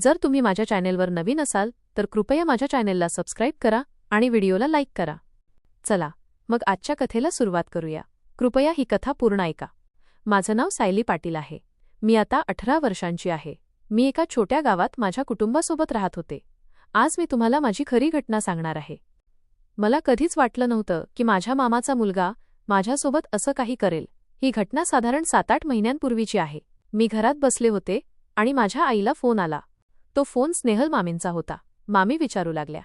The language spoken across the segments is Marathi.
जर तुम्ही माझ्या चॅनेलवर नवीन असाल तर कृपया माझ्या चॅनेलला सबस्क्राईब करा आणि व्हिडिओला लाईक करा. चला मग आजच्या कथेला सुरुवात करूया. कृपया ही कथा पूर्ण ऐका. माझं नाव सायली पाटील आहे. मी आता अठरा वर्षांची आहे. मी एका छोट्या गावात माझ्या कुटुंबासोबत राहत होते. आज मी तुम्हाला माझी खरी घटना सांगणार आहे. मला कधीच वाटलं नव्हतं की माझ्या मामाचा मुलगा माझ्यासोबत असं काही करेल. ही घटना साधारण सात आठ महिन्यांपूर्वीची आहे. मी घरात बसले होते आणि माझ्या आईला फोन आला. तो फोन स्नेहल मामींचा होता. मामी विचारू लागल्या.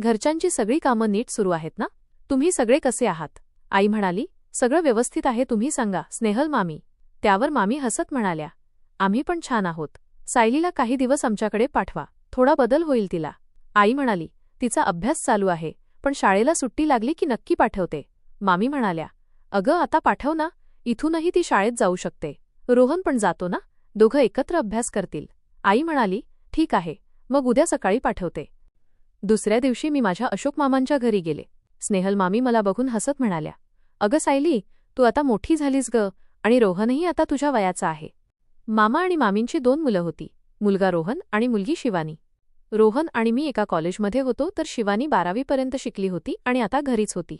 घरच्यांची सगळी कामं नीट सुरू आहेत ना? तुम्ही सगळे कसे आहात? आई म्हणाली. सगळं व्यवस्थित आहे तुम्ही सांगा स्नेहल मामी. त्यावर मामी हसत म्हणाल्या. आम्ही पण छान आहोत. सायलीला काही दिवस आमच्याकडे पाठवा. थोडा बदल होईल तिला. आई म्हणाली. तिचा अभ्यास चालू आहे पण शाळेला सुट्टी लागली की नक्की पाठवते. मामी म्हणाल्या. अगं आता पाठव ना. इथूनही ती शाळेत जाऊ शकते. रोहन पण जातो ना? दोघं एकत्र अभ्यास करतील. आई म्हणाली. ठीक आहे मग उद्या सकाळी पाठवते. दुसऱ्या दिवशी मी माझ्या अशोक मामांच्या घरी गेले. स्नेहल मामी मला बघून हसत म्हणाल्या अगं सायली तू आता मोठी झालीस ग आणि रोहनही आता तुझ्या वयाचा आहे. मामा आणि मामींची दोन मुलं होती मुलगा रोहन आणि मुलगी शिवानी. रोहन आणि मी एका कॉलेजमध्ये होतो तर शिवानी बारावीपर्यंत शिकली होती आणि आता घरीच होती.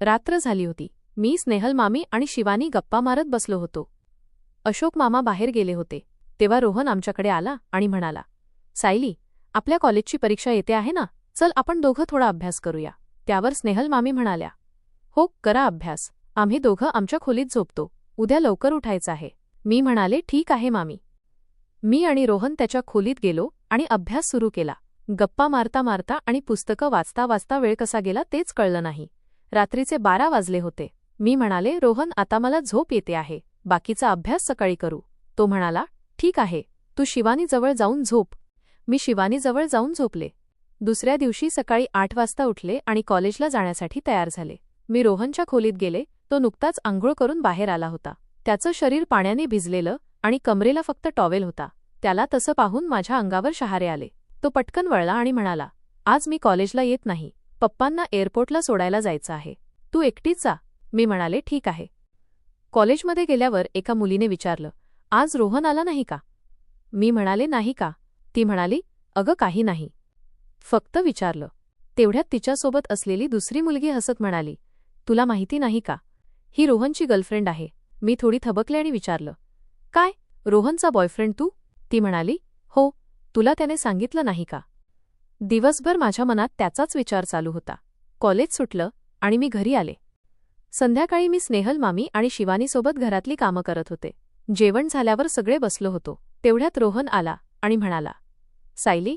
रात्र झाली होती. मी स्नेहल मामी आणि शिवानी गप्पा मारत बसलो होतो. अशोक मामा बाहेर गेले होते. तेव्हा रोहन आमच्याकडे आला आणि म्हणाला सायली आपल्या कॉलेजची परीक्षा येते आहे ना? चल आपण दोघं थोडा अभ्यास करूया. त्यावर स्नेहल मामी म्हणाल्या हो करा अभ्यास. आम्ही दोघं आमच्या खोलीत झोपतो. उद्या लवकर उठायचं आहे. मी म्हणाले ठीक आहे मामी. मी आणि रोहन त्याच्या खोलीत गेलो आणि अभ्यास सुरू केला. गप्पा मारता मारता आणि पुस्तकं वाचता वाचता वेळ कसा गेला तेच कळलं नाही. रात्रीचे बारा वाजले होते. मी म्हणाले रोहन आता मला झोप येते आहे. बाकीचा अभ्यास सकाळी करू. तो म्हणाला ठीक आहे तू शिवानीजवळ जाऊन झोप. मी शिवानीजवळ जाऊन झोपले. दुसऱ्या दिवशी सकाळी आठ वाजता उठले आणि कॉलेजला जाण्यासाठी तयार झाले. मी रोहनच्या खोलीत गेले तो नुकताच आंघोळ करून बाहेर आला होता. त्याचं शरीर पाण्याने भिजलेलं आणि कमरेला फक्त टॉवेल होता. त्याला तसं पाहून माझ्या अंगावर शहारे आले. तो पटकन वळला आणि म्हणाला आज मी कॉलेजला येत नाही. पप्पांना एअरपोर्टला सोडायला जायचं आहे. तू एकटीच जा. मी म्हणाले ठीक आहे. कॉलेजमध्ये गेल्यावर एका मुलीने विचारलं आज रोहन आला नाही का? मी म्हणाले नाही का. ती म्हणाली अगं काही नाही. फक्त विचारलं. तेवढ्यात तिच्यासोबत असलेली दुसरी मुलगी हसत म्हणाली तुला माहिती नाही का? ही रोहनची गर्लफ्रेंड आहे. मी थोडी थबकले आणि विचारलं काय? रोहनचा बॉयफ्रेंड तू? ती म्हणाली हो तुला त्याने सांगितलं नाही का? दिवसभर माझ्या मनात त्याचाच विचार चालू होता. कॉलेज सुटलं आणि मी घरी आले. संध्याकाळी मी स्नेहल मामी आणि शिवानीसोबत घरातली कामं करत होते. जेवण झाल्यावर सगळे बसलो होतो. तेवढ्यात रोहन आला आणि म्हणाला सायली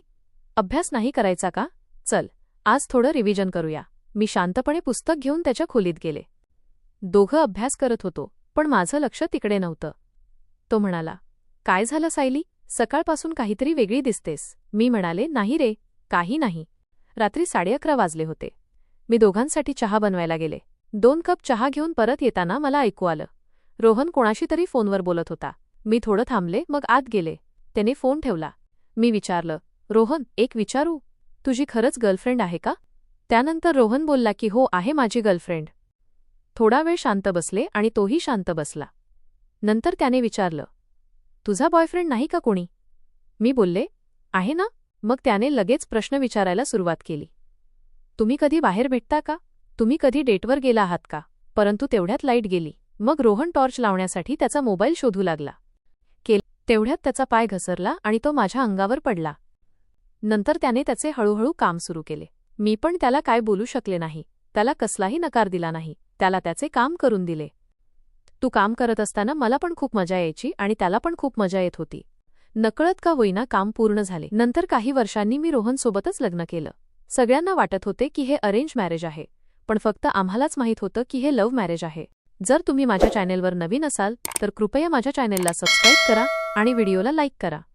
अभ्यास नाही करायचा का? चल आज थोडं रिव्हिजन करूया. मी शांतपणे पुस्तक घेऊन त्याच्या खोलीत गेले. दोघं अभ्यास करत होतो पण माझं लक्ष तिकडे नव्हतं. तो म्हणाला काय झालं सायली? सकाळपासून काहीतरी वेगळी दिसतेस. मी म्हणाले नाही रे काही नाही. रात्री साडेअकरा वाजले होते. मी दोघांसाठी चहा बनवायला गेले. दोन कप चहा घेऊन परत येताना मला ऐकू आलं. रोहन कोणाशी तरी फोनवर बोलत होता. मी थोडं थांबले मग आत गेले. त्याने फोन ठेवला. मी विचारलं रोहन एक विचारू? तुझी खरंच गर्लफ्रेंड आहे का? त्यानंतर रोहन बोलला की हो आहे माझी गर्लफ्रेंड. थोडा वेळ शांत बसले आणि तोही शांत बसला. नंतर त्याने विचारलं तुझा बॉयफ्रेंड नाही का कोणी? मी बोलले आहे ना. मग त्याने लगेच प्रश्न विचारायला सुरुवात केली तुम्ही कधी बाहेर भेटता का? तुम्ही कधी डेटवर गेला आहात का? परंतु तेवढ्यात लाइट गेली. मग रोहन टॉर्च लावण्यासाठी त्याचा मोबाईल शोधू लागला. केल तेवढ्यात त्याचा पाय घसरला आणि तो माझ्या अंगावर पडला. नंतर त्याने त्याचे हळूहळू काम सुरू केले. मी पण त्याला काय बोलू शकले नाही. त्याला कसलाही नकार दिला नाही. त्याला त्याचे काम करून दिले. तू काम करत असताना मला पण खूप मजा यायची आणि त्याला पण खूप मजा येत होती. नकळत का होईना काम पूर्ण झाले. नंतर काही वर्षांनी मी रोहनसोबतच लग्न केलं. सगळ्यांना वाटत होते की हे अरेंज मॅरेज आहे. पण फक्त आम्हालाच माहीत होतं की हे लव्ह मॅरेज आहे. जर तुम्ही माझ्या चॅनेलवर नवीन असाल तर कृपया माझ्या चॅनेलला सबस्क्राईब करा आणि व्हिडिओला लाईक करा.